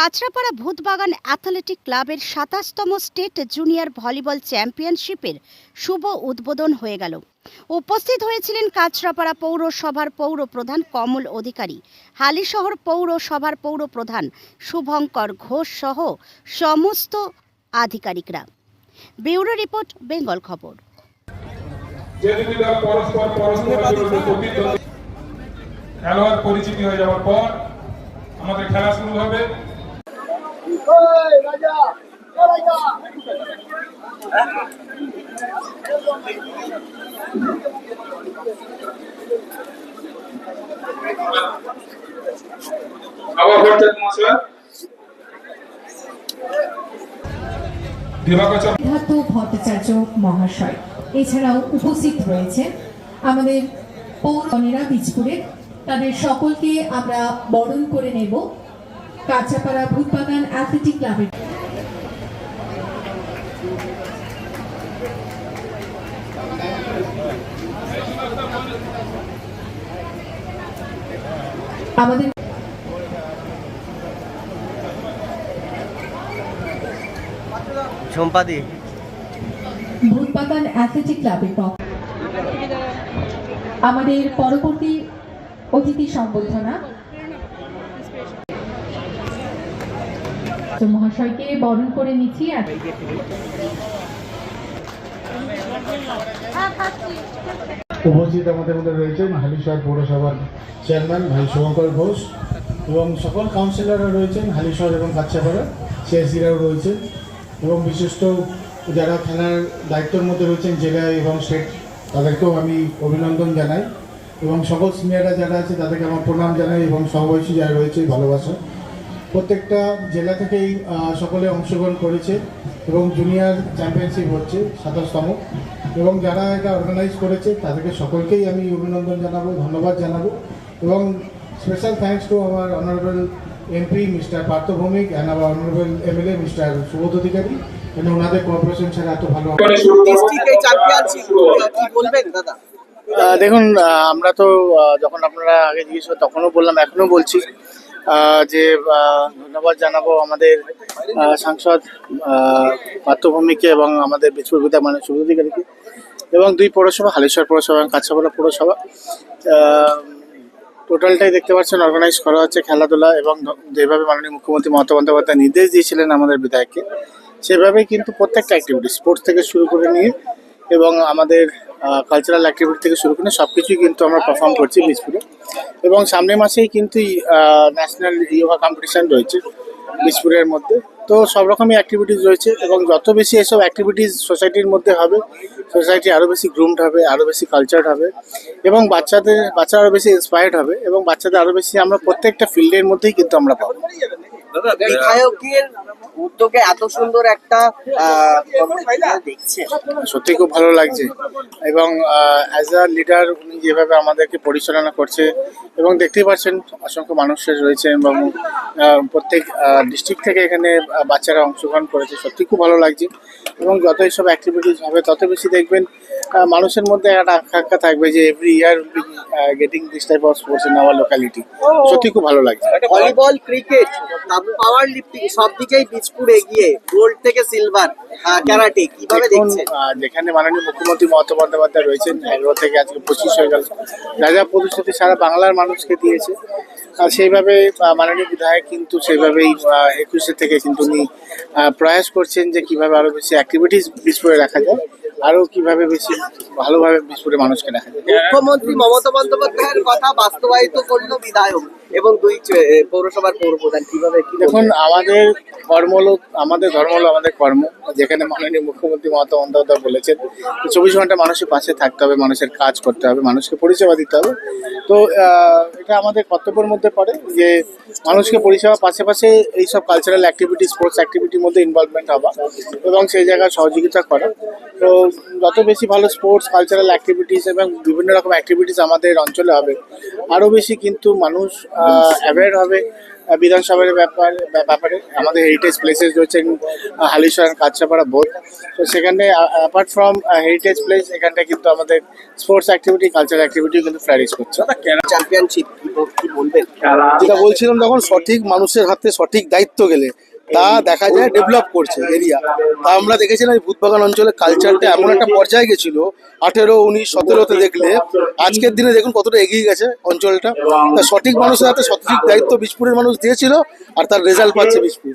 Kanchrapara ভূতবাগান athletic ক্লাবের সাতাশতম state junior volleyball চ্যাম্পিয়নশিপের শুভ উদ্বোধন হয়ে গেল। উপস্থিত হয়েছিলেন কাঁচরাপাড়া পৌরসভার পৌর প্রধান কমল অধিকারী, হালিশহর পৌরসভার পৌর প্রধান শুভঙ্কর ঘোষ সহ সমস্ত আধিকারিকরা। ব্যুরো রিপোর্ট, বেঙ্গল খবর। খেলোয়াড় পরিচিতি হয়ে যাওয়ার পর আমাদের খেলা শুরু হবে। ভট্টাচার্য মহাশয়। এছাড়াও উপস্থিত রয়েছে আমাদের পৌরনেরা বীজপুরের। তাদের সকলকে আমরা বরণ করে নেব। কাঁচাপাড়া ভূতবাগান অ্যাথলেটিক ক্লাবের আমাদের ঝম্পাদি ভূতবাগান অ্যাথলেটিক ক্লাবের পক্ষ আমাদের পরবর্তী অতিথি সম্বর্ধনা। তো মহাশয়কে বরণ করে নিচ্ছি আর উপস্থিত আমাদের মধ্যে রয়েছেন হালিশহর পৌরসভার চেয়ারম্যান, ভাই শুভঙ্কর ঘোষ এবং সকল কাউন্সিলররা রয়েছেন হালিশহর এবং কাচ্চাপাড়া সিএসিরাও রয়েছেন এবং বিশিষ্ট যারা খেলার দায়িত্বের মধ্যে রয়েছেন, জেলা এবং স্টেট তাদেরকেও আমি অভিনন্দন জানাই এবং সকল সিনিয়ররা যারা আছে, তাদেরকে আমার প্রণাম জানাই এবং সহবয়সী যারা রয়েছে, ভালোবাসা। প্রত্যেকটা জেলা থেকেই সকলে অংশগ্রহণ করেছে এবং জুনিয়র চ্যাম্পিয়নশিপ হচ্ছে সাতাশতম। এবং যারা এটা অর্গানাইজ করেছে তাদেরকে সকলকেই আমি অভিনন্দন জানাব ধন্যবাদ জানাব। এবং স্পেশাল থ্যাঙ্কস টু আমার honourable MP mister Partha Bhowmick and আমার honourable MLA mister Subodh Adhikari. এবং ওনাদের কোঅপারেশন ছাড়া এত ভালো দেখুন আমরা তো যখন আপনারা আগে জিজ্ঞেস করো তখনও বললাম এখনও বলছি। যে ধন্যবাদ জানাব আমাদের সাংসদ পার্থভূমিকে এবং আমাদের বিষ্ণু বিদ্যা মানে শুভধিকারীকে এবং দুই পৌরসভা, হালেশ্বর পৌরসভা এবং কাছাপাড়া পৌরসভা। টোটালটাই দেখতে পাচ্ছেন অর্গানাইজ করা হচ্ছে খেলাধুলা এবং যেভাবে মাননীয় মুখ্যমন্ত্রী মমতা বন্দ্যোপাধ্যায় নির্দেশ দিয়েছিলেন আমাদের বিধায়ককে, সেভাবেই কিন্তু প্রত্যেকটা অ্যাক্টিভিটি স্পোর্টস থেকে শুরু করে নিয়ে এবং আমাদের কালচারাল অ্যাক্টিভিটি থেকে শুরু করে সব কিছুই কিন্তু আমরা পারফর্ম করছি বিজপুরে। এবং সামনের মাসেই কিন্তু ন্যাশনাল ইয়োগা কম্পিটিশান রয়েছে বিজপুরের মধ্যে। তো সব রকমই অ্যাক্টিভিটিস রয়েছে এবং যত বেশি এসব অ্যাক্টিভিটিস সোসাইটির মধ্যে হবে সোসাইটি আরও বেশি গ্রুমড হবে আরও বেশি কালচার হবে এবং বাচ্চাদের, বাচ্চারা আরও বেশি ইন্সপায়ার্ড হবে এবং বাচ্চাদের আরও বেশি আমরা প্রত্যেকটা ফিল্ডের মধ্যেই কিন্তু আমরা পাবো। বিধায়কের উদ্যোগে এত সুন্দর একটা দেখছে। সত্যি খুব ভালো লাগছে। এবং অ্যাজ আ লিডার উনি যেভাবে আমাদেরকে পরিচালনা করছে এবং দেখতেই পাচ্ছেন অসংখ্য মানুষের রয়েছে এবং প্রত্যেক ডিস্ট্রিক্ট থেকে এখানে বাচ্চারা অংশগ্রহণ করেছে। সত্যি খুব ভালো লাগছে। এবং যত এইসব অ্যাক্টিভিটিস হবে তত বেশি দেখবেন মানুষের মধ্যে একটা আকাঙ্ক্ষা থাকবে যে every year will getting this type of sports in our locality সত্যি খুব ভালো লাগছে। ভলিবল ক্রিকেট পাওয়ার লিফটিং সব দিকেই বীজপুর এগিয়ে গোল্ড থেকে সিলভার ক্যারাটে কীভাবে দেখছেন? যেখানে মাননীয় মুখ্যমন্ত্রী মমতা বন্দ্যোপাধ্যায় রয়েছেন এগারো থেকে আজকে পঁচিশ হয়ে গেল। রাজা প্রতিশ্রুতি সারা বাংলার মানুষকে দিয়েছে আর সেইভাবে মাননীয় বিধায়ক কিন্তু সেইভাবেই একুশে থেকে কিন্তু উনি প্রয়াস করছেন যে কীভাবে আরও বেশি অ্যাক্টিভিটিস বিস্ফোরে রাখা যায়। আরও কীভাবে বেশি ভালোভাবে মানুষকে দেখা যায়? মুখ্যমন্ত্রী মমতা বন্দ্যোপাধ্যায়ের কথা বাস্তবায়িত করল বিধায়ক। এবং দুই পৌরসভার পৌর প্রধান কীভাবে দেখুন, আমাদের কর্ম আমাদের ধর্ম হলো আমাদের কর্ম। যেখানে মাননীয় মুখ্যমন্ত্রী মমতা বন্দ্যোপাধ্যায় বলেছেন চব্বিশ ঘণ্টা মানুষের পাশে থাকতে হবে, মানুষের কাজ করতে হবে, মানুষকে পরিষেবা দিতে হবে। তো এটা আমাদের কর্তব্যের মধ্যে পড়ে যে মানুষকে পরিষেবা পাশাপাশি এইসব কালচারাল অ্যাক্টিভিটি স্পোর্টস অ্যাক্টিভিটির মধ্যে ইনভলভমেন্ট হওয়া এবং সেই জায়গায় সহযোগিতা করা। তো, যত বেশি ভালো স্পোর্টস কালচারাল অ্যাক্টিভিটিস এবং বিভিন্ন রকম অ্যাক্টিভিটিস আমাদের অঞ্চলে হবে, আরও বেশি কিন্তু মানুষ অ্যাওয়্যার হবে বিধানসভার ব্যাপার ব্যাপারে আমাদের হেরিটেজ প্লেসেস রয়েছেন হালিশ্বর হালিশহর কাঁচরাপাড়া বোধ তো সেখানে অ্যাপার্ট ফ্রম হেরিটেজ প্লেস এখানটা কিন্তু আমাদের স্পোর্টস অ্যাক্টিভিটি কালচারাল অ্যাক্টিভিটি কিন্তু ফ্লারিশ করছে। চ্যাম্পিয়নশিপ কি বলবেন? যেটা বলছিলাম তখন সঠিক মানুষের হাতে সঠিক দায়িত্ব গেলে। তা দেখা যায় ডেভেলপ করছে এরিয়া তা আমরা দেখেছিলাম এই ভূতবাগান অঞ্চলে কালচারটা এমন একটা পর্যায়ে গেছিল, আঠেরো, উনিশ, সতেরোতে দেখলে। আজকের দিনে দেখুন কতটা এগিয়ে গেছে অঞ্চলটা। তা সঠিক মানুষের হাতে সঠিক দায়িত্ব বিষপুরের মানুষ দিয়েছিল, আর তার রেজাল্ট পাচ্ছে বীজপুর।